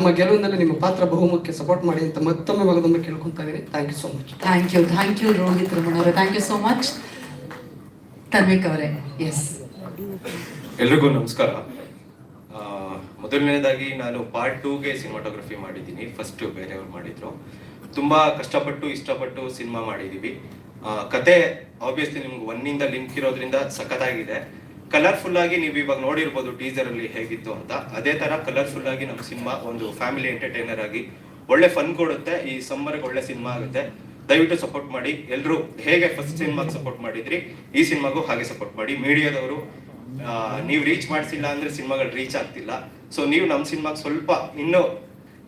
ನಮ್ಮ ಗೆಲುವಿನಲ್ಲಿ ನಿಮ್ಮ ಪಾತ್ರ ಬಹುಮುಖ್ಯ ಸಪೋರ್ಟ್ ಮಾಡಿ ಅಂತ ಮತ್ತೊಮ್ಮೆ ಮಗದೊಮ್ಮೆ ಕೇಳ್ಕೊಂತಾ ಇದ್ದೀನಿ. Thank you so much thank you thank you Rohit Ramana ಅವರೇ. Thank you so much Tanvik ಅವರೇ ಎಸ್ ಎಲ್ರಿಗೂ ನಮಸ್ಕಾರ. ಮೊದಲನೇದಾಗಿ ನಾನು ಪಾರ್ಟ್ ಟೂಗೆ ಸಿನಿಮಾಟೋಗ್ರಫಿ ಮಾಡಿದ್ದೀನಿ. ಫಸ್ಟ್ ಬೇರೆಯವ್ರು ಮಾಡಿದ್ರು. ತುಂಬಾ ಕಷ್ಟಪಟ್ಟು ಇಷ್ಟಪಟ್ಟು ಸಿನಿಮಾ ಮಾಡಿದ್ದೀವಿ ಕತೆ ಆಬ್ವಿಯಸ್ಲಿ ನಿಮ್ಗೆ ಒನ್ನಿಂದ ಲಿಂಕ್ ಇರೋದ್ರಿಂದ ಸಖತ್ತಾಗಿದೆ. ಕಲರ್ಫುಲ್ ಆಗಿ ನೀವು ಇವಾಗ ನೋಡಿರ್ಬೋದು ಟೀಸರ್ ಅಲ್ಲಿ ಹೇಗಿತ್ತು ಅಂತ. ಅದೇ ತರ ಕಲರ್ಫುಲ್ ಆಗಿ ನಮ್ಮ ಸಿನಿಮಾ ಒಂದು ಫ್ಯಾಮಿಲಿ ಎಂಟರ್ಟೈನರ್ ಆಗಿ ಒಳ್ಳೆ ಫನ್ ಕೊಡುತ್ತೆ. ಈ ಸಮ್ಮರ್ಗೆ ಒಳ್ಳೆ ಸಿನಿಮಾ ಆಗುತ್ತೆ. ದಯವಿಟ್ಟು ಸಪೋರ್ಟ್ ಮಾಡಿ. ಎಲ್ಲರೂ ಹೇಗೆ ಫಸ್ಟ್ ಸಿನಿಮಾಗೆ ಸಪೋರ್ಟ್ ಮಾಡಿದ್ರಿ, ಈ ಸಿನಿಮಾಗೂ ಹಾಗೆ ಸಪೋರ್ಟ್ ಮಾಡಿ. ಮೀಡಿಯಾದವರು ನೀವು ರೀಚ್ ಮಾಡಿಸಿಲ್ಲ ಅಂದ್ರೆ ಸಿನಿಮಾಗಳು ರೀಚ್ ಆಗ್ತಿಲ್ಲ. ಸೊ ನೀವು ನಮ್ಮ ಸಿನಿಮಾಗೆ ಸ್ವಲ್ಪ ಇನ್ನೂ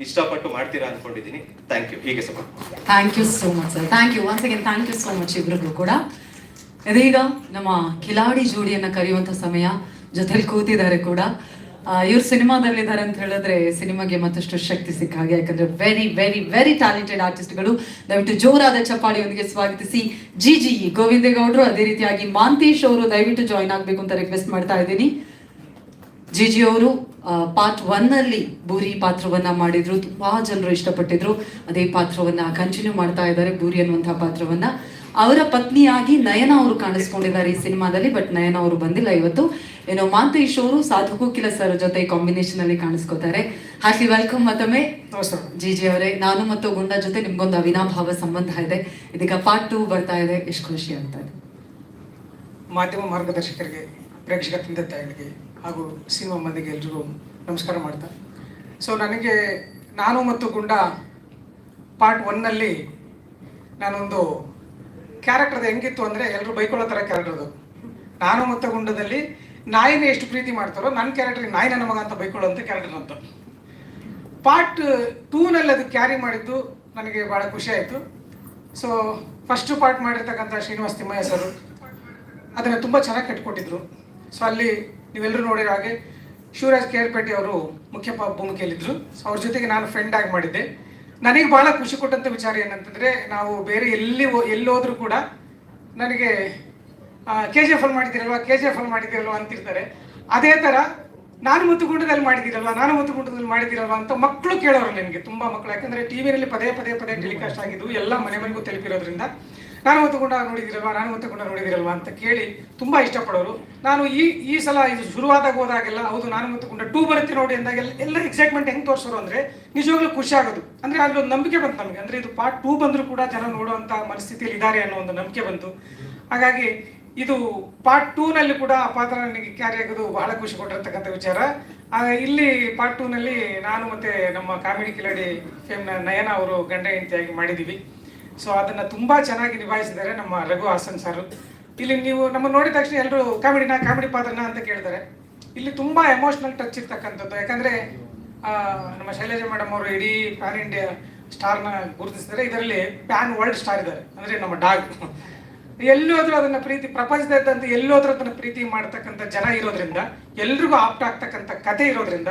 ಇಷ್ಟಪಟ್ಟು ಮಾಡ್ತೀರಾ ಅನ್ಕೊಂಡಿದ್ದೀನಿ. ಥ್ಯಾಂಕ್ ಯು ಹೀಗೆ support thank you so much sir thank you once again thank you so much ಇಬ್ಬರಿಗೂ ಕೂಡ. ಇದೀಗ ನಮ್ಮ ಕಿಲಾಡಿ ಜೋಡಿಯನ್ನ ಕರೆಯುವಂತ ಸಮಯ ಜೊತೆಲಿ ಕೂತಿದ್ದಾರೆ ಕೂಡ. ಇವ್ರು ಸಿನಿಮಾದಲ್ಲಿದ್ದಾರೆ ಅಂತ ಹೇಳಿದ್ರೆ ಸಿನಿಮಾಗೆ ಮತ್ತಷ್ಟು ಶಕ್ತಿ ಸಿಕ್ಕ ಹಾಗೆ, ಯಾಕಂದ್ರೆ ವೆರಿ ವೆರಿ ವೆರಿ ಟ್ಯಾಲೆಂಟೆಡ್ ಆರ್ಟಿಸ್ಟ್ಗಳು ದಯವಿಟ್ಟು ಜೋರಾದ ಚಪ್ಪಾಳಿಯೊಂದಿಗೆ ಸ್ವಾಗತಿಸಿ ಜಿ ಜಿ ಗೋವಿಂದೇಗೌಡರು ಅದೇ ರೀತಿಯಾಗಿ ಮಾಂತೇಶ್ ಅವರು ದಯವಿಟ್ಟು ಜಾಯ್ನ್ ಆಗ್ಬೇಕು ಅಂತ ರಿಕ್ವೆಸ್ಟ್ ಮಾಡ್ತಾ ಇದ್ದೀನಿ. ಜಿ ಜಿ ಅವರು ಪಾರ್ಟ್ ಒನ್ ಅಲ್ಲಿ ಬೂರಿ ಪಾತ್ರವನ್ನ ಮಾಡಿದ್ರು. ತುಂಬಾ ಜನರು ಇಷ್ಟಪಟ್ಟಿದ್ರು. ಅದೇ ಪಾತ್ರವನ್ನ ಕಂಟಿನ್ಯೂ ಮಾಡ್ತಾ ಇದ್ದಾರೆ ಬೂರಿ ಅನ್ನುವಂತಹ ಪಾತ್ರವನ್ನ. ಅವರ ಪತ್ನಿಯಾಗಿ ನಯನ ಅವರು ಕಾಣಿಸ್ಕೊಂಡಿದ್ದಾರೆ ಈ ಸಿನಿಮಾದಲ್ಲಿ ಬಟ್ ನಯನ ಅವರು ಬಂದಿಲ್ಲ ಇವತ್ತು. ಏನೋ ಮಾಂತೇಶ್ ಅವರು ಸಾಧು ಕೋಕಿಲ ಸರ್ ಜೊತೆ ಕಾಂಬಿನೇಷನ್ ಅಲ್ಲಿ ಕಾಣಿಸ್ಕೋತಾರೆ. ಹಾಕಿ ವೆಲ್ಕಮ್ ಮತ್ತೊಮ್ಮೆ. ಜಿ ಜಿ ಅವರೇ ನಾನು ಮತ್ತು ಗುಂಡ ಜೊತೆ ನಿಮ್ಗೊಂದು ಅವಿನಾಭಾವ ಸಂಬಂಧ ಇದೆ. ಇದೀಗ ಪಾರ್ಟ್ ಟೂ ಬರ್ತಾ ಇದೆ. ಎಷ್ಟು ಖುಷಿ ಅಂತ ಇದೆ. ಮಾಧ್ಯಮ ಮಾರ್ಗದರ್ಶಕರಿಗೆ ಪ್ರೇಕ್ಷಕ ತಂದೆ ತಾಯಿಗಳಿಗೆ ಹಾಗೂ ಸಿನಿಮಾ ಮಂದಿಗೆ ಎಲ್ರಿಗೂ ನಮಸ್ಕಾರ ಮಾಡ್ತಾ. ಸೊ ನನಗೆ ನಾನು ಮತ್ತು ಗುಂಡ ಪಾರ್ಟ್ ಒನ್ನಲ್ಲಿ ನಾನೊಂದು ಕ್ಯಾರೆಕ್ಟರ್ ಹೆಂಗಿತ್ತು ಅಂದರೆ ಎಲ್ಲರೂ ಬೈಕೊಳ್ಳೋ ಥರ ಕ್ಯಾರೆಕ್ಟರ್ ಅದು. ನಾನು ಮತ್ತು ಗುಂಡದಲ್ಲಿ ನಾಯಿನ ಎಷ್ಟು ಪ್ರೀತಿ ಮಾಡ್ತಾರೋ ನನ್ನ ಕ್ಯಾರೆಕ್ಟರ್ ನಾಯಿ ನನ್ನ ಮಗ ಅಂತ ಬೈಕೊಳ್ಳೋಂಥ ಕ್ಯಾರೆಕ್ಟರ್ ಅಂತ ಪಾರ್ಟ್ ಟೂನಲ್ಲಿ ಅದು ಕ್ಯಾರಿ ಮಾಡಿದ್ದು ನನಗೆ ಭಾಳ ಖುಷಿ ಆಯಿತು. ಸೊ ಫಸ್ಟ್ ಪಾರ್ಟ್ ಮಾಡಿರ್ತಕ್ಕಂಥ ಶ್ರೀನಿವಾಸ್ ತಿಮ್ಮಯ್ಯ ಸರ್ ಅದನ್ನು ತುಂಬ ಚೆನ್ನಾಗಿ ಕಟ್ಕೊಟ್ಟಿದ್ರು. ಸೊ ಅಲ್ಲಿ ನೀವೆಲ್ಲರೂ ನೋಡಿರೋ ಹಾಗೆ ಶಿವರಾಜ್ ಕೇರ್ಪೇಟೆ ಅವರು ಮುಖ್ಯ ಭೂಮಿಕೆಯಲ್ಲಿದ್ದರು ಸೊ ಅವ್ರ ಜೊತೆಗೆ ನಾನು ಫ್ರೆಂಡ್ ಆಗಿ ಮಾಡಿದ್ದೆ. ನನಗೆ ಬಹಳ ಖುಷಿ ಕೊಟ್ಟಂಥ ವಿಚಾರ ಏನಂತಂದರೆ, ನಾವು ಬೇರೆ ಎಲ್ಲಿ ಎಲ್ಲೋದ್ರೂ ಕೂಡ ನನಗೆ ಕೆ ಜಿ ಎಫ್ ಅಲ್ಲಿ ಮಾಡಿದ್ದೀರಲ್ವ ಕೆ ಜಿ ಎಫ್ ಅಲ್ಲಿ ಮಾಡಿದ್ದೀರಲ್ವ ಅಂತಿರ್ತಾರೆ. ಅದೇ ಥರ ನಾನು ಮುತ್ತುಗುಂಡದಲ್ಲಿ ಗುಂಡದಲ್ಲಿ ಮಾಡಿದ್ದೀರಲ್ವಾ, ನಾನು ಮುತ್ತುಗುಂಡದಲ್ಲಿ ಮಾಡಿದ್ದೀರಲ್ವಾ ಅಂತ ಮಕ್ಕಳು ಕೇಳೋರು ನನಗೆ, ತುಂಬ ಮಕ್ಕಳು. ಯಾಕಂದರೆ ಟಿ ವಿನಲ್ಲಿ ಪದೇ ಪದೇ ಪದೇ ಟೆಲಿಕಾಸ್ಟ್ ಆಗಿದ್ದು ಎಲ್ಲ ಮನೆ ಮನೆಗೂ ತಲುಪಿರೋದ್ರಿಂದ. ನಾನು ಮತ್ತು ಗುಂಡ ನೋಡಿದಿರಲ್ವಾ, ನಾನು ಮತ್ತು ಗುಂಡ ನೋಡಿದಿರಲ್ವಾ ಅಂತ ಕೇಳಿ ತುಂಬ ಇಷ್ಟಪಡೋರು. ನಾನು ಈ ಈ ಸಲ ಇದು ಶುರುವಾದಾಗ ಹೋದಾಗೆಲ್ಲ, ಹೌದು, ನಾನು ಹೊತ್ತುಕೊಂಡ ಟೂ ಬರುತ್ತೆ ನೋಡಿ ಅಂದಾಗೆಲ್ಲ ಎಲ್ಲ ಎಕ್ಸೈಟ್ಮೆಂಟ್ ಹೆಂಗೆ ತೋರಿಸೋರು ಅಂದರೆ ನಿಜವಾಗ್ಲೂ ಖುಷಿ ಆಗೋದು. ಅಂದರೆ ಒಂದು ನಂಬಿಕೆ ಬಂತು ನಮಗೆ. ಅಂದರೆ ಇದು ಪಾರ್ಟ್ ಟೂ ಬಂದರೂ ಕೂಡ ಜನ ನೋಡುವಂಥ ಮನಸ್ಥಿತಿಯಲ್ಲಿ ಇದ್ದಾರೆ ಅನ್ನೋ ಒಂದು ನಂಬಿಕೆ ಬಂತು. ಹಾಗಾಗಿ ಇದು ಪಾರ್ಟ್ ಟೂನಲ್ಲಿ ಕೂಡ ಆ ಪಾತ್ರ ನನಗೆ ಕ್ಯಾರಿ ಆಗೋದು ಬಹಳ ಖುಷಿ ಕೊಟ್ಟಿರ್ತಕ್ಕಂಥ ವಿಚಾರ. ಇಲ್ಲಿ ಪಾರ್ಟ್ ಟೂನಲ್ಲಿ ನಾನು ಮತ್ತೆ ನಮ್ಮ ಕಾಮಿಡಿ ಕಿಲಾಡಿ ಫೇಮ್ನ ನಯನ ಅವರು ಗಂಡ ಹೆಂಡತಿಯಾಗಿ ಮಾಡಿದ್ದೀವಿ ಸೊ ಅದನ್ನ ತುಂಬಾ ಚೆನ್ನಾಗಿ ನಿಭಾಯಿಸಿದ್ದಾರೆ ನಮ್ಮ ರಘು ಹಾಸನ್ ಸರ್. ಇಲ್ಲಿ ನೀವು ನಮ್ಮ ನೋಡಿದ ತಕ್ಷಣ ಎಲ್ಲರೂ ಕಾಮಿಡಿನ ಕಾಮಿಡಿ ಪಾತ್ರನ ಅಂತ ಕೇಳ್ತಾರೆ ಇಲ್ಲಿ ತುಂಬಾ ಎಮೋಷನಲ್ ಟಚ್ ಇರ್ತಕ್ಕಂಥದ್ದು. ಯಾಕಂದ್ರೆ ನಮ್ಮ ಶೈಲಜಾ ಮೇಡಮ್ ಅವರು ಇಡೀ ಪ್ಯಾನ್ ಇಂಡಿಯಾ ಸ್ಟಾರ್ನ ಗುರುತಿಸಿದ್ದಾರೆ. ಇದರಲ್ಲಿ ಪ್ಯಾನ್ ವರ್ಲ್ಡ್ ಸ್ಟಾರ್ ಇದ್ದಾರೆ. ಅಂದ್ರೆ ನಮ್ಮ ಡಾಗ್. ಎಲ್ಲೋದ್ರೂ ಅದನ್ನ ಪ್ರೀತಿ ಪ್ರಪಂಚದಾದ್ಯಂತ ಎಲ್ಲೋದ್ರೂ ಅದನ್ನ ಪ್ರೀತಿ ಮಾಡ್ತಕ್ಕಂಥ ಜನ ಇರೋದ್ರಿಂದ, ಎಲ್ರಿಗೂ ಆಪ್ಟ್ ಆಗ್ತಕ್ಕಂಥ ಕತೆ ಇರೋದ್ರಿಂದ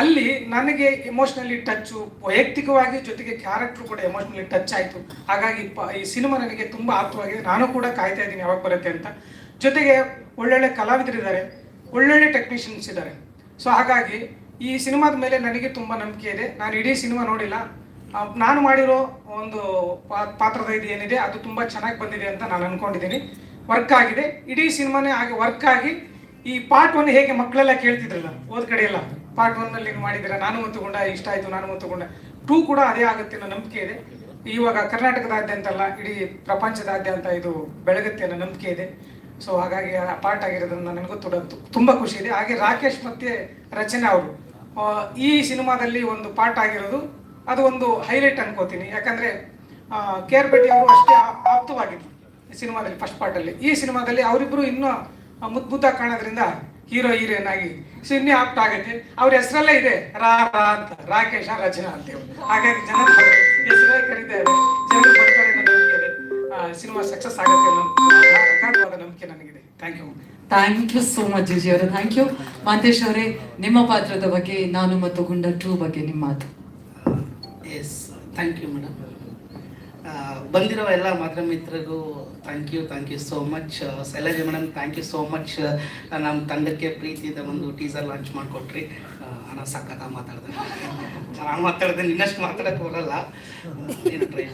ಅಲ್ಲಿ ನನಗೆ ಎಮೋಷ್ನಲಿ ಟಚ್ಚು ವೈಯಕ್ತಿಕವಾಗಿ ಜೊತೆಗೆ ಕ್ಯಾರೆಕ್ಟರ್ ಕೂಡ ಎಮೋಷ್ನಲಿ ಟಚ್ ಆಯಿತು. ಹಾಗಾಗಿ ಈ ಸಿನಿಮಾ ನನಗೆ ತುಂಬ ಆಪ್ತವಾಗಿದೆ ನಾನು ಕೂಡ ಕಾಯ್ತಾ ಇದ್ದೀನಿ ಯಾವಾಗ ಬರುತ್ತೆ ಅಂತ. ಜೊತೆಗೆ ಒಳ್ಳೊಳ್ಳೆ ಕಲಾವಿದರಿದ್ದಾರೆ, ಒಳ್ಳೊಳ್ಳೆ ಟೆಕ್ನಿಷಿಯನ್ಸ್ ಇದ್ದಾರೆ. ಸೊ ಹಾಗಾಗಿ ಈ ಸಿನಿಮಾದ ಮೇಲೆ ನನಗೆ ತುಂಬ ನಂಬಿಕೆ ಇದೆ. ನಾನು ಇಡೀ ಸಿನಿಮಾ ನೋಡಿಲ್ಲ. ನಾನು ಮಾಡಿರೋ ಒಂದು ಪಾತ್ರದ ಇದು ಏನಿದೆ, ಅದು ತುಂಬ ಚೆನ್ನಾಗಿ ಬಂದಿದೆ ಅಂತ ನಾನು ಅನ್ಕೊಂಡಿದ್ದೀನಿ. ವರ್ಕ್ ಆಗಿದೆ. ಇಡೀ ಸಿನಿಮಾನೇ ಹಾಗೆ ವರ್ಕ್ ಆಗಿ ಈ ಪಾರ್ಟ್ ಒನ್ ಹೇಗೆ ಮಕ್ಕಳೆಲ್ಲ ಕೇಳ್ತಿದ್ರಲ್ಲ ಓದ್ ಕಡೆ ಎಲ್ಲ ಪಾರ್ಟ್ ಒನ್ನಲ್ಲಿ ನಲ್ಲಿ ಮಾಡಿದ್ದೀರಾ? ನಾನು ಮುತ್ತುಕೊಂಡ ಇಷ್ಟ ಆಯಿತು ನಾನು ಮುತ್ತುಕೊಂಡ ಟೂ ಕೂಡ ಅದೇ ಆಗುತ್ತೆ ಅನ್ನೋ ನಂಬಿಕೆ ಇದೆ. ಇವಾಗ ಕರ್ನಾಟಕದಾದ್ಯಂತ ಅಲ್ಲ ಇಡೀ ಪ್ರಪಂಚದಾದ್ಯಂತ ಇದು ಬೆಳಗುತ್ತೆ ಅನ್ನೋ ನಂಬಿಕೆ ಇದೆ. ಸೊ ಹಾಗಾಗಿ ಆ ಪಾರ್ಟ್ ಆಗಿರೋದ್ರಿಂದ ನನಗೂ ತೊಡಂತು ತುಂಬ ಖುಷಿ ಇದೆ. ಹಾಗೆ ರಾಕೇಶ್ ಮತ್ತೆ ರಚನೆ ಅವರು. ಈ ಸಿನಿಮಾದಲ್ಲಿ ಒಂದು ಪಾರ್ಟ್ ಆಗಿರೋದು, ಅದು ಒಂದು ಹೈಲೈಟ್ ಅನ್ಕೋತೀನಿ. ಯಾಕಂದ್ರೆ ಆರ್ ಪೇಟಿ ಅವರು ಅಷ್ಟೇ ಆಪ್ತವಾಗಿದ್ರು ಸಿನಿಮಾದಲ್ಲಿ ಫಸ್ಟ್ ಪಾರ್ಟಲ್ಲಿ ಈ ಸಿನಿಮಾದಲ್ಲಿ ಅವರಿಬ್ರು ಇನ್ನೂ ಮುದ್ಮುದ್ದಾಗಿ ಕಾಣೋದ್ರಿಂದ ಹೀರೋ ಹೀರೋಯಿನ್ ಆಗಿ ಸಿನಿ ಇನ್ನೇ ಆಪ್ಟ್ ಆಗತ್ತೆ ಅವ್ರ ಹೆಸರಲ್ಲೇ ಇದೆ ರಾ ರಾ ಅಂತ ರಾಕೇಶ ರಚನಾ ಅಂತ ಹಾಗಾಗಿ ಜನ ಹೆಸರೇ ಕರೀತಾರೆ ಜನ ಬರ್ತಾರೆ ನಂಬಿಕೆ ಸಿನಿಮಾ ಸಕ್ಸಸ್ ಆಗುತ್ತೆ ಅನ್ನೋ ನಂಬಿಕೆ ನನಗಿದೆ. Thank you thank you so much GG ಅವರೇ. ಥ್ಯಾಂಕ್ ಯು ಮಾಂತೇಶ್ ಅವರೇ ನಿಮ್ಮ ಪಾತ್ರದ ಬಗ್ಗೆ ನಾನು ಮತ್ತು ಗುಂಡ ಟೂ ಬಗ್ಗೆ ನಿಮ್ಮ ಮಾತು. ಎಸ್ ಥ್ಯಾಂಕ್ ಯು ಮೇಡಮ್ ಬಂದಿರೋ ಎಲ್ಲ ಮಾಧ್ಯಮ ಮಿತ್ರರಿಗೂ thank you thank you so much Shailaj madam thank you so much ನಮ್ಮ ತಂಡಕ್ಕೆ ಪ್ರೀತಿಯಿಂದ ಒಂದು ಟೀಸರ್ ಲಾಂಚ್ ಮಾಡಿಕೊಟ್ರಿ. ನಾನು ಸಕ್ಕತ್ತ ಮಾತಾಡ್ದೆ. ನಾನು ಮಾತಾಡ್ದೆ ನಿನ್ನಷ್ಟು ಮಾತಾಡಕ್ಕೆ ಟ್ರೈ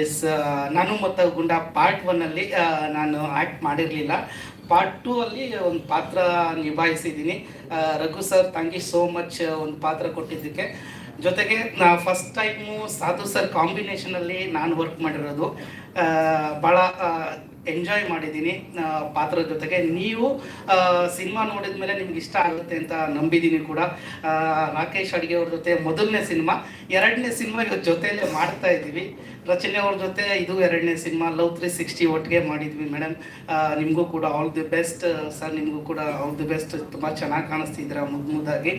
ಎಸ್ ನಾನು ಮತ್ತು ಗುಂಡ ಪಾರ್ಟ್ ಒನ್ನಲ್ಲಿ ನಾನು ಆ್ಯಕ್ಟ್ ಮಾಡಿರಲಿಲ್ಲ. ಪಾರ್ಟ್ ಟೂ ಅಲ್ಲಿ ಒಂದು ಪಾತ್ರ ನಿಭಾಯಿಸಿದ್ದೀನಿ. Raghu sir thank you so much ಒಂದು ಪಾತ್ರ ಕೊಟ್ಟಿದ್ದಕ್ಕೆ. ಜೊತೆಗೆ ನಾ ಫಸ್ಟ್ ಟೈಮು ಸಾಧು ಸರ್ ಕಾಂಬಿನೇಷನಲ್ಲಿ ನಾನು ವರ್ಕ್ ಮಾಡಿರೋದು. ಭಾಳ ಎಂಜಾಯ್ ಮಾಡಿದ್ದೀನಿ ಪಾತ್ರ ಪಾತ್ರದ ಜೊತೆಗೆ. ನೀವು ಸಿನಿಮಾ ನೋಡಿದ ಮೇಲೆ ನಿಮ್ಗೆ ಇಷ್ಟ ಆಗುತ್ತೆ ಅಂತ ನಂಬಿದ್ದೀನಿ ಕೂಡ. ರಾಕೇಶ್ ಅಡುಗೆ ಅವ್ರ ಜೊತೆ ಮೊದಲನೇ ಸಿನಿಮಾ, ಎರಡನೇ ಸಿನಿಮಾ ಇವತ್ತು ಜೊತೆಯಲ್ಲೇ ಮಾಡ್ತಾ ಇದ್ದೀವಿ. ರಚನೆ ಅವ್ರ ಜೊತೆ ಇದು ಎರಡನೇ ಸಿನಿಮಾ, ಲವ್ ತ್ರೀ ಸಿಕ್ಸ್ಟಿ ಒಟ್ಟಿಗೆ ಮಾಡಿದ್ವಿ ಮೇಡಮ್. ನಿಮಗೂ ಕೂಡ ಆಲ್ ದಿ ಬೆಸ್ಟ್ ಸರ್, ನಿಮಗೂ ಕೂಡ ಆಲ್ ದಿ ಬೆಸ್ಟ್ ತುಂಬ ಚೆನ್ನಾಗಿ ಕಾಣಿಸ್ತಿದ್ದೀರಾ ಮುದ್ದು ಮುದ್ದಾಗಿ.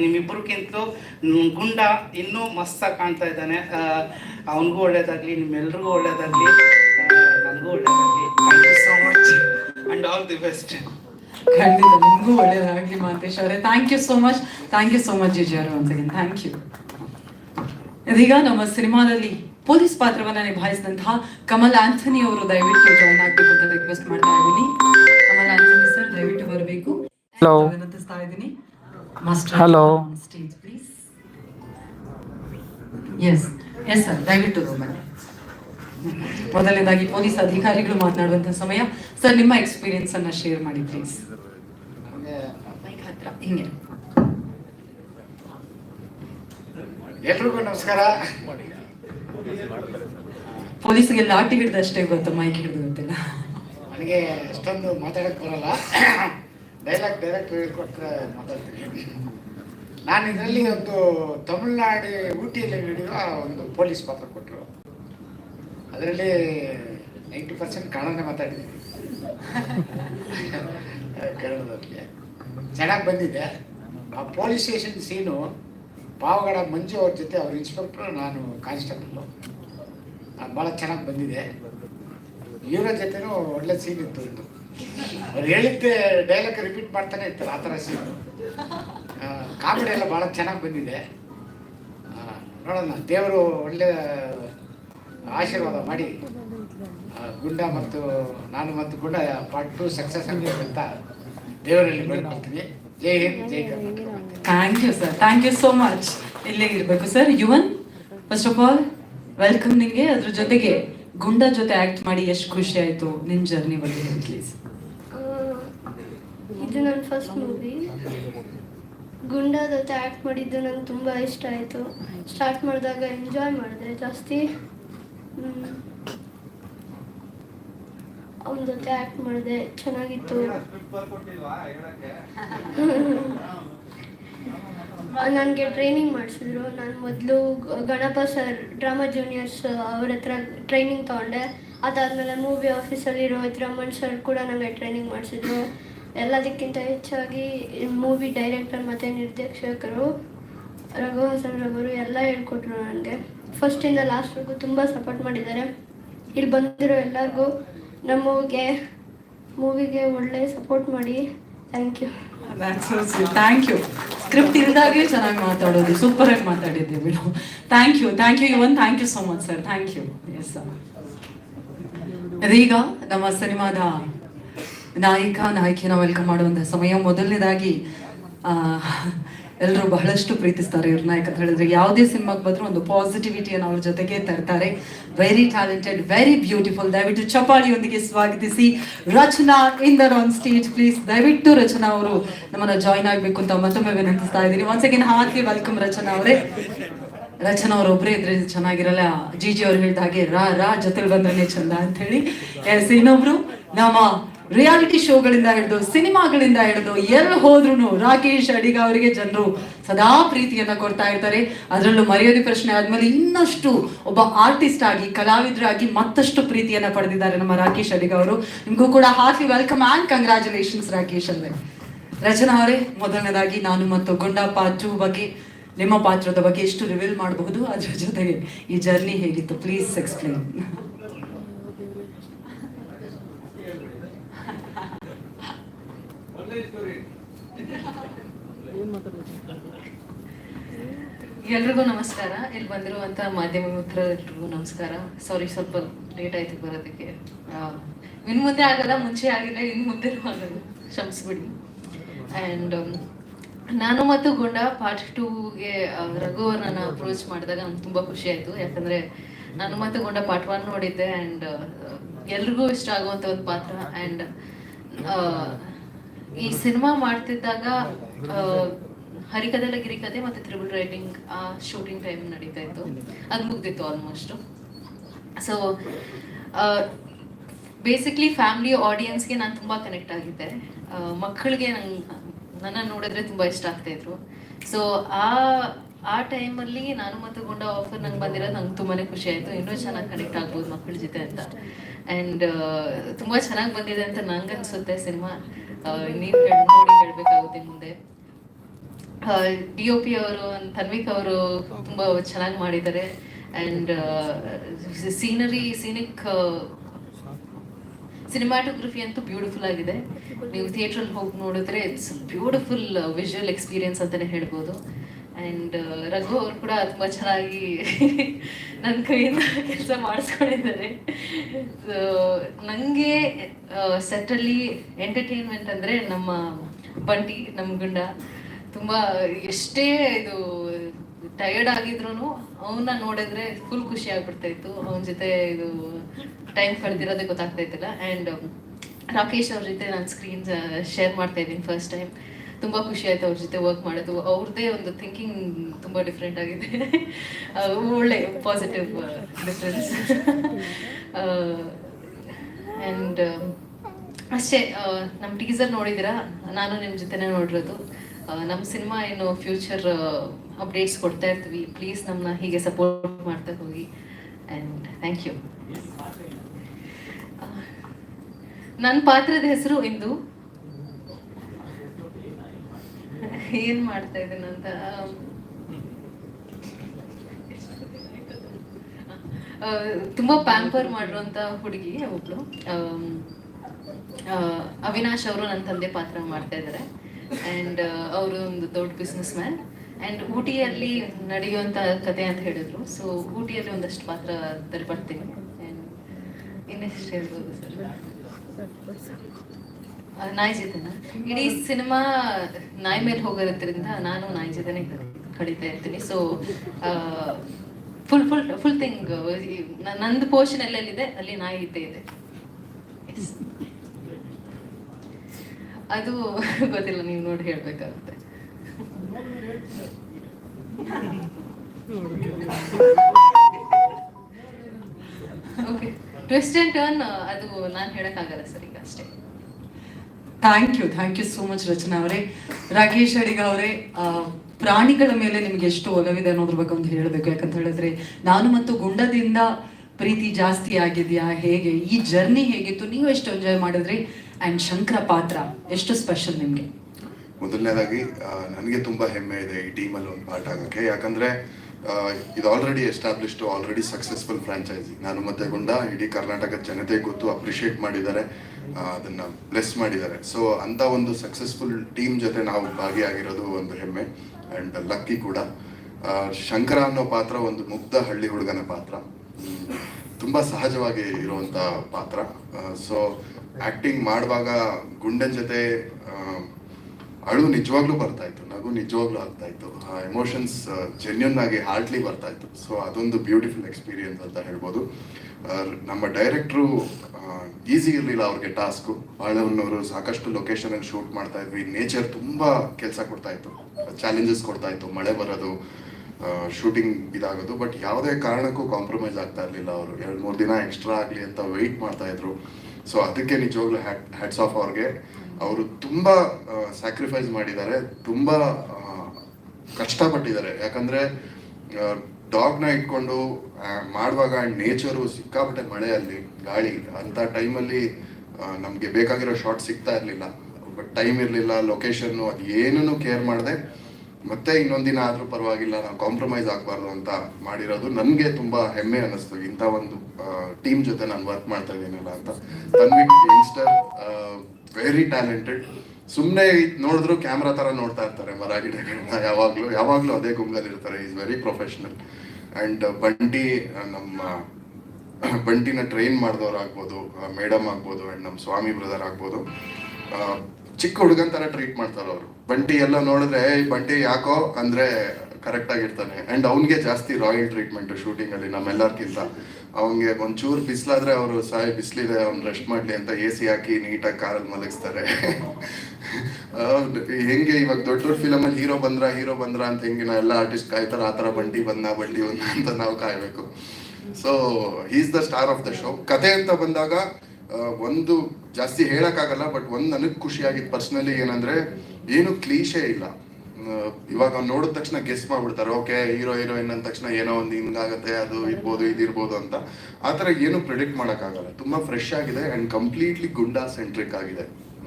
ನಿಮ್ಮಿಬ್ಬರಿಗಿಂತಲೂ ಗುಂಡ ಇನ್ನೂ ಮಸ್ತಾಗಿ ಕಾಣ್ತಾ ಇದ್ದಾನೆ. ಅವನಿಗೂ ಒಳ್ಳೇದಾಗಲಿ, ನಿಮ್ಮೆಲ್ರಿಗೂ ಒಳ್ಳೇದಾಗಲಿ. ನನಗೂ ಒಳ್ಳೇದಾಗಲಿ. Thank you so much and all the best ಖಂಡಿತ ನಿಮಗೂ ಒಳ್ಳೇದಾಗ್ಲಿ ಮಾತೇಶ್ ಅವರೇ. Thank you so much thank you so much GG ಅವರು ಅಗೇನ್ ಥ್ಯಾಂಕ್ ಯು ಇದೀಗ ನಮ್ಮ ಸಿನಿಮಾದಲ್ಲಿ ಪೊಲೀಸ್ ಪಾತ್ರವನ್ನ ನಿಭಾಯಿಸಿದಂತಹ ಕಮಲ್ ಆಂಥನಿ ಅವರು ದಯವಿಟ್ಟು ಜಾಯ್ನ್ ಆಗ್ಬೇಕು ಅಂತ ರಿಕ್ವೆಸ್ಟ್ ಮಾಡ್ತಾ ಇದ್ದೀನಿ. ಕಮಲ್ ಆಂಥನಿ ಸರ್ ದಯವಿಟ್ಟು ಬರಬೇಕು. Hello. ವಿನಂತಿಸ್ತಾ ಇದ್ದೀನಿ. Master hello stage please S S sir ದಯವಿಟ್ಟು ಬನ್ನಿ. ಮೊದಲನೇದಾಗಿ ಪೊಲೀಸ್ ಅಧಿಕಾರಿಗಳು ಮಾತನಾಡುವಂತಹ ಸಮಯ. ಸರ್ ನಿಮ್ಮ ಎಕ್ಸ್ಪೀರಿಯನ್ಸ್ ಅನ್ನ ಶೇರ್ ಮಾಡಿ ಪ್ಲೀಸ್ ಹಿಂಗೆ ಎಲ್ರಿಗೂ ನಮಸ್ಕಾರ. ಪೊಲೀಸ್ಗೆ ಲಾಟಿ ಹಿಡ್ದಷ್ಟೇ ಗೊತ್ತು ಮೈಕ್ ಹಿಡಿದು ಗೊತ್ತಿಲ್ಲ ನನಗೆ ಅಷ್ಟೊಂದು ಮಾತಾಡಕ್ಕೆ ಬರಲ್ಲ. ಡೈಲಾಗ್ ಡೈರೆಕ್ಟ್ ಹೇಳ್ಕೊಟ್ರೆ ಮಾತಾಡ್ತೀನಿ. ನಾನು ಇದರಲ್ಲಿ ಒಂದು ತಮಿಳ್ನಾಡು ಊಟಿಯಲ್ಲಿ ನಡೆಯುವ ಒಂದು ಪೊಲೀಸ್ ಪಾತ್ರ ಕೊಟ್ಟರು. ಅದರಲ್ಲಿ ನೈಂಟಿ ಪರ್ಸೆಂಟ್ ಕನ್ನಡನೇ ಮಾತಾಡಿದ್ದೀನಿ. ಕನ್ನಡದಲ್ಲಿ ಚೆನ್ನಾಗಿ ಬಂದಿದೆ. ಆ police station scene Pavagada Manju ಅವ್ರ ಜೊತೆ ಅವ್ರ ಇನ್ಸ್ಪೆಕ್ಟರ್ ನಾನು ಕಾನ್ಸ್ಟೇಬಲ್ಲು. ಭಾಳ ಚೆನ್ನಾಗಿ ಬಂದಿದೆ. ಇವರ ಜೊತೆನೂ ಒಳ್ಳೆ ಸೀನ್ ಇತ್ತು ಇದು ಅವ್ರು ಹೇಳಿದ್ದೆ ಡೈಲಾಗ್ ರಿಪೀಟ್ ಮಾಡ್ತಾನೆ ಇರ್ತಾರೆ, ಆ ಥರ ಸೀನು ಕಾಮಿಡಿ ಎಲ್ಲ ಭಾಳ ಚೆನ್ನಾಗಿ ಬಂದಿದೆ. ನೋಡೋಣ. ದೇವರು ಒಳ್ಳೆ ಆಶೀರ್ವಾದ ಮಾಡಿ ಗುಂಡ ಮತ್ತು ನಾನು ಮತ್ತು ಗುಂಡ ಪಾರ್ಟ್ ಟು ಸಕ್ಸಸ್ ಆಗಬೇಕಂತ ದೇವರಲ್ಲಿ ಬೇಡ್ಕೊಳ್ತೀನಿ. ಜೈ ಹಿಂದ್ ಜೈ Karnataka. Thank you sir thank you so much ಇಲ್ಲೇ ಇರಬೇಕು sir Yuvan first of all welcome ನಿಮಗೆ. ಅದ್ರ ಜೊತೆಗೆ ಗುಂಡ ಜೊತೆ ಆಕ್ಟ್ ಮಾಡಿ ಎಷ್ಟು ಖುಷಿ ಆಯ್ತು ನಿನ್ ಜರ್ನಿ ಬಗ್ಗೆ ಪ್ಲೀಸ್ ಇದು ನನ್ನ ಫಸ್ಟ್ ಮೂವಿ ಗುಂಡ ಜೊತೆ ಆ್ಯಕ್ಟ್ ಮಾಡಿದ್ದು ನಂಗೆ ತುಂಬ ಇಷ್ಟ ಆಯಿತು. ಸ್ಟಾರ್ಟ್ ಮಾಡಿದಾಗ ಎಂಜಾಯ್ ಮಾಡಿದೆ ಜಾಸ್ತಿ. ಅವನ ಜೊತೆ ಆ್ಯಕ್ಟ್ ಮಾಡಿದೆ ಚೆನ್ನಾಗಿತ್ತು. ನನಗೆ ಟ್ರೈನಿಂಗ್ ಮಾಡಿಸಿದ್ರು. ನಾನು ಮೊದಲು ಗಣಪ ಸರ್ ಡ್ರಾಮಾ ಜೂನಿಯರ್ಸ್ ಅವ್ರ ಹತ್ರ ಟ್ರೈನಿಂಗ್ ತೊಗೊಂಡೆ. ಅದಾದಮೇಲೆ ಮೂವಿ ಆಫೀಸಲ್ಲಿ ಆಫೀಸಲ್ಲಿರೋ ರಮಣ್ ಸರ್ ಕೂಡ ನನಗೆ ಟ್ರೈನಿಂಗ್ ಮಾಡಿಸಿದ್ರು. ಎಲ್ಲದಕ್ಕಿಂತ ಹೆಚ್ಚಾಗಿ ಮೂವಿ ಡೈರೆಕ್ಟರ್ ಮತ್ತು ನಿರ್ದೇಶಕರು ರಘು ರವರು ರಘುರು ಎಲ್ಲ ಹೇಳ್ಕೊಟ್ರು ನನಗೆ ಫಸ್ಟಿಂದ ಲಾಸ್ಟ್ವರೆಗೂ ತುಂಬ ಸಪೋರ್ಟ್ ಮಾಡಿದ್ದಾರೆ. ಇಲ್ಲಿ ಬಂದಿರೋ ಎಲ್ಲರಿಗೂ ನಮ್ಮ ಮೂವಿಗೆ ಒಳ್ಳೆ ಸಪೋರ್ಟ್ ಮಾಡಿ. Thank you thank you script ಇಲ್ದಾಗೆ ಚೆನ್ನಾಗಿ ಮಾತಾಡೋದು. ಸೂಪರ್ ಆಗಿ ಮಾತಾಡಿದ್ದೆ ಬಿಡು. Thank you thank you even thank you so much sir thank you yes ಅದೀಗ ನಮ್ಮ ಸಿನಿಮಾದ ನಾಯಕ ನಾಯಕಿನ ವೆಲ್ಕಮ್ ಮಾಡುವಂತಹ ಸಮಯ ಮೊದಲನೇದಾಗಿ ಎಲ್ಲರೂ ಬಹಳಷ್ಟು ಪ್ರೀತಿಸ್ತಾರೆ ಇವ್ರ ನಾಯಕ ಅಂತ ಹೇಳಿದ್ರೆ. ಯಾವುದೇ ಸಿನಿಮಾಗೆ ಬಂದರೂ ಒಂದು ಪಾಸಿಟಿವಿಟಿಯನ್ನು ಅವ್ರ ಜೊತೆಗೆ ತರ್ತಾರೆ. ವೆರಿ ಟ್ಯಾಲೆಂಟೆಡ್ ವೆರಿ ಬ್ಯೂಟಿಫುಲ್ ದಯವಿಟ್ಟು ಚಪಾಳಿಯೊಂದಿಗೆ ಸ್ವಾಗತಿಸಿ Rachana Inder on stage please ದಯವಿಟ್ಟು ರಚನಾ ಅವರು ನಮ್ಮನ್ನ ಜಾಯ್ನ್ ಆಗಬೇಕು ಅಂತ ಮತ್ತೊಮ್ಮೆ ವಿನಂತಿಸ್ತಾ ಇದ್ದೀನಿ. Once again heartly welcome Rachana ಅವರೇ. ರಚನಾ ಅವ್ರ ಒಬ್ಬರೇ ಇದ್ರೆ ಚೆನ್ನಾಗಿರಲ್ಲ. ಜಿ ಅವ್ರು ಹೇಳಿದ ಹಾಗೆ, ರಾ ರಾ, ಜೊತೆಲಿ ಬಂದ್ರೆ ಚಂದ ಅಂತ ಹೇಳಿ. ಎಸ್ ಇನ್ನೊಬ್ರು, ನಮ್ಮ ರಿಯಾಲಿಟಿ ಶೋಗಳಿಂದ ಹಿಡಿದು, ಸಿನಿಮಾಗಳಿಂದ ಹಿಡಿದು, ಎಲ್ಲಿ ಹೋದ್ರೂ ರಾಕೇಶ್ ಅಡಿಗ ಅವರಿಗೆ ಜನರು ಸದಾ ಪ್ರೀತಿಯನ್ನ ಕೊಡ್ತಾ ಇರ್ತಾರೆ. ಅದರಲ್ಲೂ ಮರ್ಯಾದೆ ಪ್ರಶ್ನೆ ಆದ್ಮೇಲೆ ಇನ್ನಷ್ಟು ಒಬ್ಬ ಆರ್ಟಿಸ್ಟ್ ಆಗಿ, ಕಲಾವಿದರಾಗಿ ಮತ್ತಷ್ಟು ಪ್ರೀತಿಯನ್ನ ಪಡೆದಿದ್ದಾರೆ ನಮ್ಮ ರಾಕೇಶ್ ಅಡಿಗ ಅವರು. ನಿಮಗೂ ಕೂಡ heartly welcome and congratulations Rakesh ಅಲ್ವೇ ರಚನಾ ಅವರೇ, ಮೊದಲನೇದಾಗಿ ನಾನು ಮತ್ತು ಗುಂಡಪ್ಪ ಅಚ್ಚು ಬಗ್ಗೆ, ನಿಮ್ಮ ಪಾತ್ರದ ಬಗ್ಗೆ ಎಷ್ಟು ರಿವೀಲ್ ಮಾಡಬಹುದು? ಅದರ ಜೊತೆಗೆ ಈ ಜರ್ನಿ ಹೇಗಿತ್ತು? ಪ್ಲೀಸ್ ಎಕ್ಸ್ಪ್ಲೇನ್ ಎಲ್ರಿಗೂ ನಮಸ್ಕಾರ. ಇಲ್ಲಿ ಬಂದಿರುವಂತ ಮಾಧ್ಯಮ ಮಿತ್ರರಿಗೂ ನಮಸ್ಕಾರ. ಸಾರಿ ಸ್ವಲ್ಪ ಲೇಟ್ ಆಯ್ತು ಬರೋದಕ್ಕೆ. ಇನ್ ಮುಂದೆ ಆಗಲ್ಲ, ಮುಂಚೆ ಆಗಿಲ್ಲ ಇನ್ ಮುಂದೆ ಕ್ಷಮಿಸ್ಬಿಡಿ. ಆ್ಯಂಡ್ ನಾನು ಮತ್ತು ಗುಂಡ ಪಾರ್ಟ್ ಟೂಗೆ ರಘು ಅವ್ರನ್ನ ಅಪ್ರೋಚ್ ಮಾಡಿದಾಗ ನಂಗೆ ತುಂಬ ಖುಷಿ ಆಯ್ತು. ಯಾಕಂದರೆ ನಾನು ಮತ್ತು ಗುಂಡ ಪಾರ್ಟ್ ಒನ್ ನೋಡಿದ್ದೆ ಆ್ಯಂಡ್ ಎಲ್ರಿಗೂ ಇಷ್ಟ ಆಗುವಂಥ ಒಂದು ಪಾತ್ರ. ಆ್ಯಂಡ್ ಈ ಸಿನಿಮಾ ಮಾಡ್ತಿದ್ದಾಗ ಹರಿಕದೆಲ್ಲ ಗಿರಿಕದೆ ಮತ್ತೆ ತ್ರಿಬಲ್ ರೈಟಿಂಗ್, ಆ ಶೂಟಿಂಗ್ ಟೈಮ್ ನಡೀತಾ ಇತ್ತು. ಅದು ಮುಗ್ದಿತ್ತು ಆಲ್ಮೋಸ್ಟ್ ಸೊ ಬೇಸಿಕ್ಲಿ ಫ್ಯಾಮಿಲಿ ಆಡಿಯನ್ಸ್ಗೆ ನಾನು ತುಂಬ ಕನೆಕ್ಟ್ ಆಗಿದ್ದೆ. ಮಕ್ಕಳಿಗೆ ನಂಗೆ, ನನ್ನ ನೋಡಿದ್ರೆ ತುಂಬ ಇಷ್ಟ ಆಗ್ತಾ ಇದ್ರು. ಸೊ ಆ ಆ ಟೈಮಲ್ಲಿ ನಾನು ಮತ್ತು ಗೊಂಡ ಆಫರ್ ನಂಗೆ ಬಂದಿರೋದು ನಂಗೆ ತುಂಬಾ ಖುಷಿ ಆಯಿತು. ಇನ್ನೂ ಚೆನ್ನಾಗಿ ಕನೆಕ್ಟ್ ಆಗ್ಬೋದು ಮಕ್ಕಳ ಜೊತೆ ಅಂತ. ಆ್ಯಂಡ್ ತುಂಬ ಚೆನ್ನಾಗಿ ಬಂದಿದೆ ಅಂತ ನಂಗೆ ಅನಿಸುತ್ತೆ ಸಿನಿಮಾ ನೀವು ಹೇಳಿ, ನೋಡಿ ಹೇಳಬೇಕಾಗುತ್ತೆ ಮುಂದೆ. ಡಿ ಒ ಪಿ ಅವರು ತನ್ವಿಕ್ ಅವರು ತುಂಬಾ ಚೆನ್ನಾಗಿ ಮಾಡಿದ್ದಾರೆ. ಅಂಡ್ ಸೀನರಿ ಸೀನಿಕ್ ಸಿನಿಮಾಟೋಗ್ರಫಿ ಅಂತೂ ಬ್ಯೂಟಿಫುಲ್ ಆಗಿದೆ. ನೀವು ಥಿಯೇಟ್ರಲ್ಲಿ ಹೋಗಿ ನೋಡಿದ್ರೆ ಇಟ್ಸ್ ಬ್ಯೂಟಿಫುಲ್ ವಿಜುವಲ್ ಎಕ್ಸ್ಪೀರಿಯನ್ಸ್ ಅಂತಾನೆ ಹೇಳ್ಬೋದು. ಅಂಡ್ ರಘು ಅವರು ಕೂಡ ತುಂಬ ಚೆನ್ನಾಗಿ ನನ್ನ ಕೈಯಿಂದ ಕೆಲಸ ಮಾಡಿಸ್ಕೊಂಡಿದ್ದಾರೆ. ಸೊ ನನಗೆ ಸೆಟ್ಟಲ್ಲಿ ಎಂಟರ್ಟೈನ್ಮೆಂಟ್ ಅಂದರೆ ನಮ್ಮ ಬಂಟಿ, ನಮ್ಮ ಗುಂಡ. ತುಂಬ ಎಷ್ಟೇ ಇದು ಟಯರ್ಡ್ ಆಗಿದ್ರು ಅವನ್ನ ನೋಡಿದ್ರೆ ಫುಲ್ ಖುಷಿ ಆಗ್ಬಿಡ್ತಾ ಇತ್ತು ಅವನ ಜೊತೆ ಇದು ಟೈಮ್ ಕಳೆದಿರೋದೇ ಗೊತ್ತಾಗ್ತಾ ಇತ್ತಲ್ಲ ಅಂಡ್ ರಾಕೇಶ್ ಅವ್ರ ಜೊತೆ ನಾನು ಸ್ಕ್ರೀನ್ ಶೇರ್ ಮಾಡ್ತಾ ಇದ್ದೀನಿ ಫಸ್ಟ್ ಟೈಮ್ ತುಂಬ ಖುಷಿ ಆಯ್ತು ಅವ್ರ ಜೊತೆ ವರ್ಕ್ ಮಾಡೋದು. ಅವ್ರದ್ದೇ ಒಂದು ಥಿಂಕಿಂಗ್ ತುಂಬಾ ಡಿಫ್ರೆಂಟ್ ಆಗಿದೆ. ಒಳ್ಳೆ ಪಾಸಿಟಿವ್ ಡಿಫ್ರೆನ್ಸ್ ಅಂಡ್ ಅಷ್ಟೇ ನಮ್ಮ ಟೀಸರ್ ನೋಡಿದಿರಾ ನಾನು ನಿಮ್ಮ ಜೊತೆನೇ ನೋಡಿರೋದು. ನಮ್ಮ ಸಿನಿಮಾ ಏನು ಫ್ಯೂಚರ್ ಅಪ್ಡೇಟ್ಸ್ ಕೊಡ್ತಾ ಇರ್ತೀವಿ. ಪ್ಲೀಸ್ ನಮ್ಮನ್ನ ಹೀಗೆ ಸಪೋರ್ಟ್ ಮಾಡ್ತಾ ಹೋಗಿ. ಆ್ಯಂಡ್ ಥ್ಯಾಂಕ್ ಯು ನನ್ನ ಪಾತ್ರದ ಹೆಸರು ಇಂದು. ಏನ್ ಮಾಡ್ತಾ ಇದ್ದೀನಂತ ಅಂತ? ತುಂಬಾ ಪ್ಯಾಂಪರ್ ಮಾಡಿರುವಂತ ಹುಡುಗಿ ಒಬ್ಳು. ಅವಿನಾಶ್ ಅವರು ನನ್ನ ತಂದೆ ಪಾತ್ರ ಮಾಡ್ತಾ ಇದ್ದಾರೆ. ಆ್ಯಂಡ್ ಅವರು ಒಂದು ದೊಡ್ಡ ಬಿಸ್ನೆಸ್ ಮ್ಯಾನ್ ಅಂಡ್ ಊಟಿಯಲ್ಲಿ ನಡೆಯುವಂಥ ಕತೆ ಅಂತ ಹೇಳಿದ್ರು. ಸೊ ಊಟಿಯಲ್ಲಿ ಒಂದಷ್ಟು ಪಾತ್ರದಲ್ಲಿ ಬರ್ತೀನಿ. ಅಂಡ್ ಇನ್ನೆಷ್ಟು ಹೇಳ್ಬೋದು ಸರ್? ನಾಯಿ ಇಡೀ ಸಿನಿಮಾ ನಾಯಿ ಮೇಲೆ ಹೋಗೋದ್ರಿಂದ ನಾನು ನಾಯಿ ಜೊತೆನೆ ಕಳೀತಾ ಇರ್ತೀನಿ. So full full full thing ನಂದು ಪೋರ್ಷನ್ ಎಲ್ಲೆಲ್ಲಿದೆ? ಅಲ್ಲಿ ನಾಯಿ ಇದ್ದೇ ಇದೆ. Yes. ಅದು ಗೊತ್ತಿಲ್ಲ, ನೀವು ನೋಡಿ ಹೇಳ್ಬೇಕಾಗುತ್ತೆ. ಓಕೆ ಟ್ವಿಸ್ಟ್ ಅಂಡ್ ಟರ್ನ್ ಅದು ನಾನು ಹೇಳಕ್ಕಾಗಲ್ಲ ಸರ್ ಈಗ ಅಷ್ಟೇ. Thank you thank you so much Rachana ಅವರೇ. ರಾಕೇಶ್ ಅಡಿಗ ಅವರೇ ಪ್ರಾಣಿಗಳ ಮೇಲೆ ನಿಮ್ಗೆ ಎಷ್ಟು ಒಲವಿದೆ ಅನ್ನೋದ್ರ ಬಗ್ಗೆ ಒಂದು ಹೇಳಬೇಕು. ಯಾಕಂತ ಹೇಳಿದ್ರೆ, ನಾನು ಮತ್ತು ಗುಂಡದಿಂದ ಪ್ರೀತಿ ಜಾಸ್ತಿ ಆಗಿದೆಯಾ? ಹೇಗೆ? ಈ ಜರ್ನಿ ಹೇಗಿತ್ತು? ನೀವು ಎಷ್ಟು ಎಂಜಾಯ್ ಮಾಡಿದ್ರಿ? ಅಂಡ್ ಶಂಕರ ಪಾತ್ರ, ಎಷ್ಟು ಸ್ಪೆಷಲ್ ನಿಮಗೆ? ಮೊದಲನೇದಾಗಿ ನನಗೆ ತುಂಬ ಹೆಮ್ಮೆ ಇದೆ ಈ ಟೀಮಲ್ಲಿ ಒಂದು ಪಾರ್ಟ್ ಆಗೋಕ್ಕೆ. ಯಾಕಂದ್ರೆ ಇದು already established already successful franchise ನಾನು ಮತ್ತೆ ಗುಂಡ ಇಡೀ ಕರ್ನಾಟಕದ ಜನತೆ ಗೊತ್ತು ಅಪ್ರಿಷಿಯೇಟ್ ಮಾಡಿದ್ದಾರೆ. ಅದನ್ನು ಬ್ಲೆಸ್ ಮಾಡಿದ್ದಾರೆ. ಸೊ ಅಂತ ಒಂದು ಸಕ್ಸಸ್ಫುಲ್ ಟೀಮ್ ಜೊತೆ ನಾವು ಭಾಗಿಯಾಗಿರೋದು ಒಂದು ಹೆಮ್ಮೆ ಅಂಡ್ ಲಕ್ಕಿ ಕೂಡ. ಶಂಕರ ಅನ್ನೋ ಪಾತ್ರ ಒಂದು ಮುಗ್ಧ ಹಳ್ಳಿ ಹುಡುಗನ ಪಾತ್ರ. ತುಂಬಾ ಸಹಜವಾಗಿ ಇರುವಂತ ಪಾತ್ರ. ಸೊ ಆಕ್ಟಿಂಗ್ ಮಾಡುವಾಗ ಗುಂಡನ್ ಜೊತೆ ಅಳು ನಿಜವಾಗ್ಲೂ ಬರ್ತಾ ಇತ್ತು, ನಗು ನಿಜವಾಗ್ಲೂ ಆಗ್ತಾ ಇತ್ತು. ಎಮೋಷನ್ಸ್ ಜೆನ್ಯೂನ್ ಆಗಿ ಹಾರ್ಟ್ಲಿ ಬರ್ತಾ ಇತ್ತು. ಸೊ ಅದೊಂದು ಬ್ಯೂಟಿಫುಲ್ ಎಕ್ಸ್ಪೀರಿಯನ್ಸ್ ಅಂತ ಹೇಳ್ಬೋದು. ನಮ್ಮ ಡೈರೆಕ್ಟ್ರು ಈಸಿ ಇರಲಿಲ್ಲ ಅವ್ರಿಗೆ ಟಾಸ್ಕು ಬಾಳೆವನ್ನವರು ಸಾಕಷ್ಟು ಲೊಕೇಶನ್ ಅಲ್ಲಿ ಶೂಟ್ ಮಾಡ್ತಾ ಇದ್ವಿ. ನೇಚರ್ ತುಂಬಾ ಕೆಲಸ ಕೊಡ್ತಾ ಇತ್ತು. ಚಾಲೆಂಜಸ್ ಕೊಡ್ತಾ ಇತ್ತು. ಮಳೆ ಬರೋದು ಶೂಟಿಂಗ್ ಇದಾಗೋದು. ಬಟ್ ಯಾವುದೇ ಕಾರಣಕ್ಕೂ ಕಾಂಪ್ರಮೈಸ್ ಆಗ್ತಾ ಇರಲಿಲ್ಲ ಅವರು. ಎರಡು, ಮೂರು ದಿನ ಎಕ್ಸ್ಟ್ರಾ ಆಗಲಿ ಅಂತ ವೆಯ್ಟ್ ಮಾಡ್ತಾ ಇದ್ರು. ಸೊ ಅದಕ್ಕೆ ನಿಜವಾಗ್ಲೂ ಹ್ಯಾಟ್ ಹ್ಯಾಟ್ಸ್ ಆಫ್ ಅವ್ರಿಗೆ. ಅವರು ತುಂಬ ಸ್ಯಾಕ್ರಿಫೈಸ್ ಮಾಡಿದ್ದಾರೆ. ತುಂಬ ಕಷ್ಟಪಟ್ಟಿದ್ದಾರೆ. ಯಾಕಂದರೆ ಡಾಗ್ನ ಇಟ್ಕೊಂಡು ಮಾಡುವಾಗ ನೇಚರು ಸಿಕ್ಕಾಪಟ್ಟೆ ಮಳೆ ಅಲ್ಲಿ, ಗಾಳಿ. ಅಂಥ ಟೈಮಲ್ಲಿ ನಮಗೆ ಬೇಕಾಗಿರೋ ಶಾಟ್ ಸಿಗ್ತಾ ಇರಲಿಲ್ಲ. ಬಟ್ ಟೈಮ್ ಇರಲಿಲ್ಲ ಲೊಕೇಶನ್ನು ಅದು ಏನನ್ನು ಕೇರ್ ಮಾಡದೆ. ಮತ್ತೆ ಇನ್ನೊಂದಿನ ಆದ್ರೂ ಪರವಾಗಿಲ್ಲ, ನಾವು ಕಾಂಪ್ರಮೈಸ್ ಆಗಬಾರ್ದು ಅಂತ ಮಾಡಿರೋದು ನನಗೆ ತುಂಬಾ ಹೆಮ್ಮೆ ಅನ್ನಿಸ್ತು ಇಂಥ ಒಂದು ಟೀಮ್ ಜೊತೆ ನಾನು ವರ್ಕ್ ಮಾಡ್ತಾ ಇದ್ದೀನಲ್ಲ ಅಂತ. ಯಂಗ್ಸ್ಟರ್ ವೆರಿ ಟ್ಯಾಲೆಂಟೆಡ್ ಸುಮ್ಮನೆ ನೋಡಿದ್ರು ಕ್ಯಾಮ್ರಾ ತರ ನೋಡ್ತಾ ಇರ್ತಾರೆ ಮರ ಗಿಡಗಳನ್ನ ಯಾವಾಗಲೂ ಯಾವಾಗಲೂ ಅದೇ ಗುಂಗಲ್ಲಿ ಇರ್ತಾರೆ. Is very professional and Bunty, ನಮ್ಮ, ಬಂಟಿನ ಟ್ರೈನ್ ಮಾಡಿದವ್ರು ಆಗ್ಬೋದು ಮೇಡಮ್ ಆಗ್ಬೋದು ಅಂಡ್ ನಮ್ಮ ಸ್ವಾಮಿ ಬ್ರದರ್ ಆಗ್ಬೋದು ಚಿಕ್ಕ ಹುಡುಗನ ಥರ ಟ್ರೀಟ್ ಮಾಡ್ತಾರೆ ಅವರು ಬಂಟಿ ಎಲ್ಲ ನೋಡಿದ್ರೆ ಈ ಬಂಟಿ ಯಾಕೋ? ಅಂದ್ರೆ ಕರೆಕ್ಟ್ ಆಗಿರ್ತಾನೆ. ಅಂಡ್ ಅವ್ನಿಗೆ ಜಾಸ್ತಿ ರಾಯಲ್ ಟ್ರೀಟ್ಮೆಂಟ್ ಶೂಟಿಂಗ್ ಅಲ್ಲಿ ನಮ್ಮೆಲ್ಲರ್ಕಿಂತ. ಅವ್ನಿಗೆ ಒಂಚೂರು ಬಿಸಿಲಾದ್ರೆ ಅವರು, ಸಾಯಿ, ಬಿಸಿಲಿದೆ, ಅವ್ನು ರೆಸ್ಟ್ ಮಾಡ್ಲಿ ಅಂತ ಎ ಸಿ ಹಾಕಿ ನೀಟಾಗಿ ಕಾರಲ್ಲಿ ಮಲಗಿಸ್ತಾರೆ. ಹೆಂಗೆ ಇವಾಗ ದೊಡ್ಡ ದೊಡ್ಡ ಫಿಲಮ್ ಅಲ್ಲಿ ಹೀರೋ ಬಂದ್ರ ಹೀರೋ ಬಂದ್ರ ಅಂತ ಹೆಂಗೆ ಎಲ್ಲ ಆರ್ಟಿಸ್ಟ್ ಕಾಯ್ತಾರ, ಆ ಥರ ಬಂಟಿ ಬಂದ ಬಂಡಿ ಬಂದ ಅಂತ ನಾವು ಕಾಯ್ಬೇಕು. So is the star of the show ಕತೆ ಅಂತ ಬಂದಾಗ ಒಂದು ಜಾಸ್ತಿ ಹೇಳಕ್ಕಾಗಲ್ಲ ಬಟ್ ಒಂದು ನನಗೆ ಖುಷಿಯಾಗಿದ್ದು ಪರ್ಸ್ನಲಿ ಏನಂದ್ರೆ ಏನು ಕ್ಲೀಶೆ ಇಲ್ಲ. ಇವಾಗ ನೋಡಿದ ತಕ್ಷಣ ಗೆಸ್ ಮಾಡ್ಬಿಡ್ತಾರೆ ಓಕೆ ಹೀರೋ ಹೀರೋಯಿನ್ ಅಂದ ತಕ್ಷಣ ಏನೋ ಒಂದು ಹಿಂಗಾಗತ್ತೆ, ಅದು ಇರ್ಬೋದು ಇದಿರ್ಬೋದು ಅಂತ. ಆ ಥರ ಏನು ಪ್ರಿಡಿಕ್ಟ್ ಮಾಡೋಕ್ಕಾಗಲ್ಲ. ತುಂಬಾ ಫ್ರೆಶ್ ಆಗಿದೆ ಅಂಡ್ ಕಂಪ್ಲೀಟ್ಲಿ ಗುಂಡಾ ಸೆಂಟ್ರಿಕ್ ಆಗಿದೆ.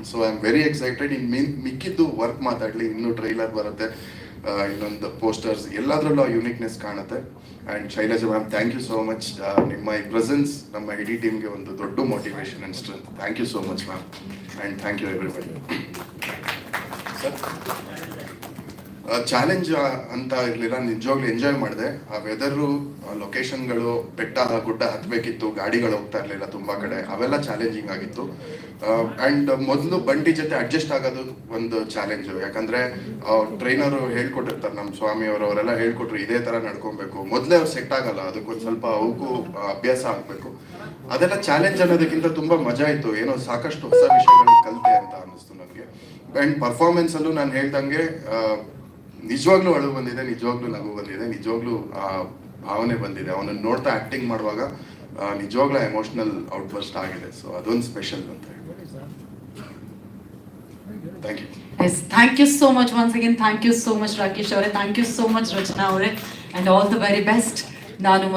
So I am very excited in mean, ಮಿಕ್ಕಿದ್ದು ವರ್ಕ್ ಮಾತಾಡ್ಲಿ. ಇನ್ನೂ ಟ್ರೈಲರ್ ಬರುತ್ತೆ. ಇನ್ನೊಂದು ಪೋಸ್ಟರ್ಸ್ ಎಲ್ಲದರಲ್ಲೂ ಆ ಯುನಿಕ್ನೆಸ್ ಕಾಣುತ್ತೆ. And Shailaja ma'am thank you so much ನಿಮ್ಮ ಈ ಪ್ರೆಸೆನ್ಸ್ ನಮ್ಮ ಇಡೀ ಟೀಮ್ಗೆ ಒಂದು ದೊಡ್ಡ motivation and strength thank you so much ma'am and thank you everybody challenge ಅಂತ ಇರಲಿಲ್ಲ. ನಿಜವಾಗ್ಲೂ ಎಂಜಾಯ್ ಮಾಡಿದೆ. ಆ ವೆದರು ಲೊಕೇಶನ್ಗಳು ಬೆಟ್ಟ, ಗುಡ್ಡ ಹತ್ತಬೇಕಿತ್ತು ಗಾಡಿಗಳು ಹೋಗ್ತಾ ಇರಲಿಲ್ಲ ತುಂಬಾ ಕಡೆ. ಅವೆಲ್ಲ ಚಾಲೆಂಜಿಂಗ್ ಆಗಿತ್ತು. ಅಂಡ್ ಮೊದಲು ಬಂಡಿ ಜೊತೆ ಅಡ್ಜಸ್ಟ್ ಆಗೋದು ಒಂದು ಚಾಲೆಂಜ್ ಯಾಕಂದ್ರೆ ಟ್ರೈನರು ಹೇಳ್ಕೊಟ್ಟಿರ್ತಾರೆ ನಮ್ಮ ಸ್ವಾಮಿ ಅವರು ಅವರೆಲ್ಲ ಹೇಳ್ಕೊಟ್ರು, ಇದೇ ತರ ನಡ್ಕೊಬೇಕು. ಮೊದಲೇ ಅವ್ರು ಸೆಟ್ ಆಗಲ್ಲ. ಅದಕ್ಕೊಂದು ಸ್ವಲ್ಪ ಅವಕ್ಕೂ ಅಭ್ಯಾಸ ಆಗ್ಬೇಕು. ಅದೆಲ್ಲ ಚಾಲೆಂಜ್ ಅನ್ನೋದಕ್ಕಿಂತ ತುಂಬಾ ಮಜಾ ಇತ್ತು. ಏನೋ ಸಾಕಷ್ಟು ಹೊಸ ವಿಷಯಗಳು ಕಲಿತೆ ಅಂತ ಅನ್ನಿಸ್ತು ನನಗೆ. ಅಂಡ್ ಪರ್ಫಾರ್ಮೆನ್ಸ್ ಅಲ್ಲೂ ನಾನು ಹೇಳ್ದಂಗೆ ನಿಜವಾಗ್ಲೂ ಅಳು ಬಂದಿದೆ, ನಿಜವಾಗ್ಲೂ ನಗು ಬಂದಿದೆ, ನಿಜವಾಗ್ಲೂ, ಆ, ಭಾವನೆ ಬಂದಿದೆ. ಅವನನ್ನು ನೋಡ್ತಾ ಆಕ್ಟಿಂಗ್ ಮಾಡುವಾಗ ನಿಜವಾಗ್ಲೂ ಎಮೋಷನಲ್ ಔಟ್ಬರ್ಸ್ಟ್ ಆಗಿದೆ. ಸೊ ಅದೊಂದು ಸ್ಪೆಷಲ್ ಅಂತ ಹೇಳ್ಬೋದು. Thank you thank you so much once again thank you so much Rakesh ಅವರೇ. Thank you so much Rachana ಅವರೇ. And all the very best ನಾನು